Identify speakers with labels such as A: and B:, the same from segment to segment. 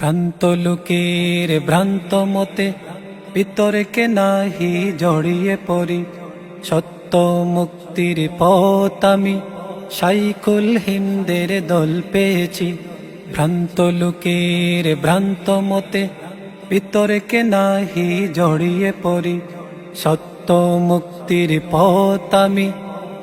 A: ভ্রান্ত লোকের ভ্রান্ত মতে ভিতরকে নাহি জড়িয়ে পড়ি। সত্য মুক্তির পথ আমি সাইকুল হিন্দের দল পেয়েছি। ভ্রান্ত লোকের ভ্রান্ত মতে ভিতরকে নাহি জড়িয়ে পড়ি। সত্য মুক্তির পথ আমি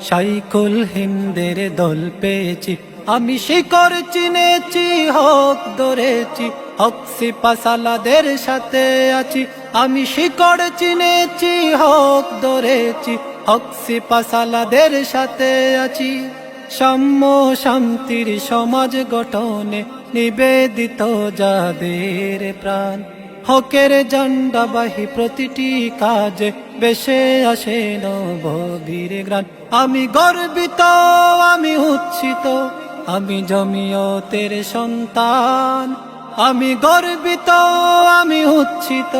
A: সাইকুল হিন্দের দল পেয়েছি। আমি শিকর চিনেছি, হক ধরেছি। হক সিপাসালাদের সাথে আছি। আমি শিকড় চিনেছি, হক ধরেছি। হক সিপাসালাদের সাথে আছি। সাম্য শান্তির সমাজ গঠনে নিবেদিত যাদের প্রাণ। হকের জন্ডাবাহী প্রতিটি কাজে বেশে আসে নবীর গ্রাণ। আমি গর্বিত, আমি উচ্ছিত, আমি জমিয়তের সন্তান। আমি গর্বিত, আমি উচ্ছিত,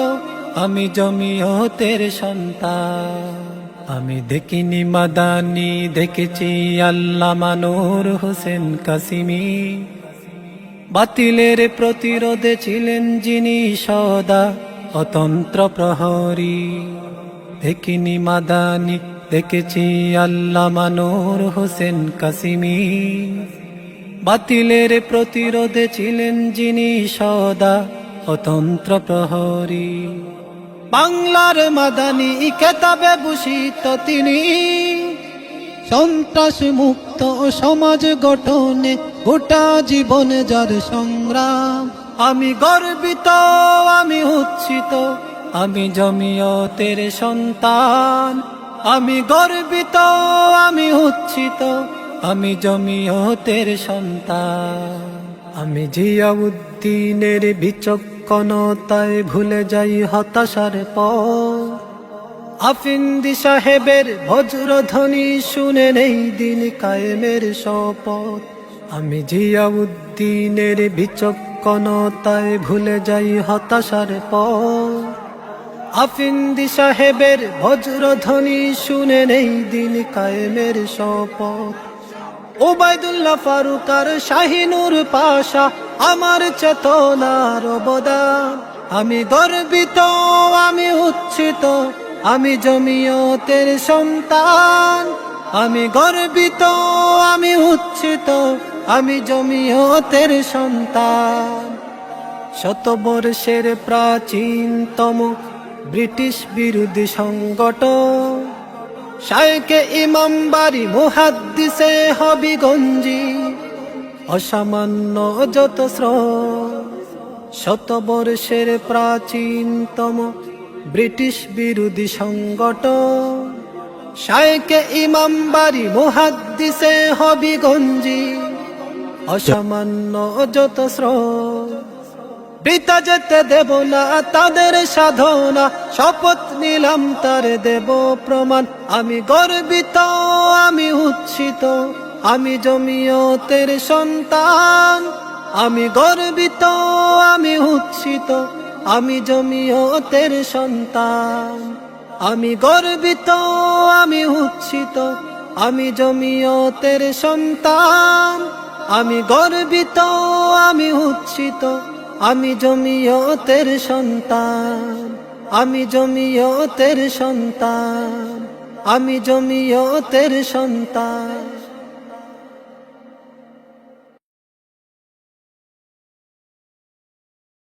A: আমি জমিয়তের সন্তান। আমি দেখিনি মাদানি, দেখেছি আল্লাহ মানুর হোসেন কাসিমি। বাতিলের প্রতিরোধে ছিলেন যিনি সদা অতন্ত্র প্রহরী। দেখিনি মাদানি, দেখেছি আল্লাহ মানুর হোসেন কাসিমি। বাতিলের প্রতিরোধে ছিলেন যিনি সদা অতন্ত্র প্রহরী। বাংলার মাদানি খেতাবে ভূষিত তিনি। সন্ত্রাস মুক্ত সমাজ গঠনে গোটা জীবন যার সংগ্রাম। আমি গর্বিত, আমি উচ্ছিত, আমি জমিয়তের সন্তান। আমি গর্বিত, আমি উচ্ছিত আমি জমিয়তের সন্তান। আমি জিয়াউদ্দিনের বিচক্ষণতায় ভুলে যাই হতাশার পর আফিন্দি সাহেবের বজ্রধ্বনি শুনে নেই দিন কায়েমের শপথ। আমি জিয়াউদ্দিনের বিচক্ষণতায় ভুলে যাই হতাশার পর আফিন্দি সাহেবের বজ্রধ্বনি শুনে নেই দিন কায়েমের শপথ। ওবায়দুল্লাহ ফারুক আর শাহিনুর পাশা, আমার চেতনার অবদান। আমি গর্বিত, আমি উচ্ছিত, আমি জমিয়তের সন্তান। আমি গর্বিত, আমি উচ্ছিত, আমি জমিয়তের সন্তান। শতবর্ষের প্রাচীনতম ব্রিটিশ বিরোধী সংগঠন শায়কে ইমাম বাড়ি মুহাদ্দিসে হবিগঞ্জি। অসামান্য যত শ্রম শতবর্ষের প্রাচীনতম ব্রিটিশ বিরোধী সংগঠন। শায়কে ইমাম বাড়ি মুহাদ্দিসে হবিগঞ্জি। অসামান্য যত শ্রম বৃতা যেতে দেব না, তাদের সাধনা, শপথ নিলাম, তার দেব প্রমাণ। আমি গর্বিত, আমি উচ্ছিত, আমি জমিয়তের সন্তান। আমি গর্বিত, আমি উচ্ছিত, আমি জমিয়তের সন্তান। আমি গর্বিত, আমি উচ্ছিত, আমি জমিয়তের সন্তান। আমি গর্বিত, আমি উচ্ছিত আমি জমিয়তের সন্তান আমি জমিয়তের সন্তান আমি জমিয়তের সন্তান।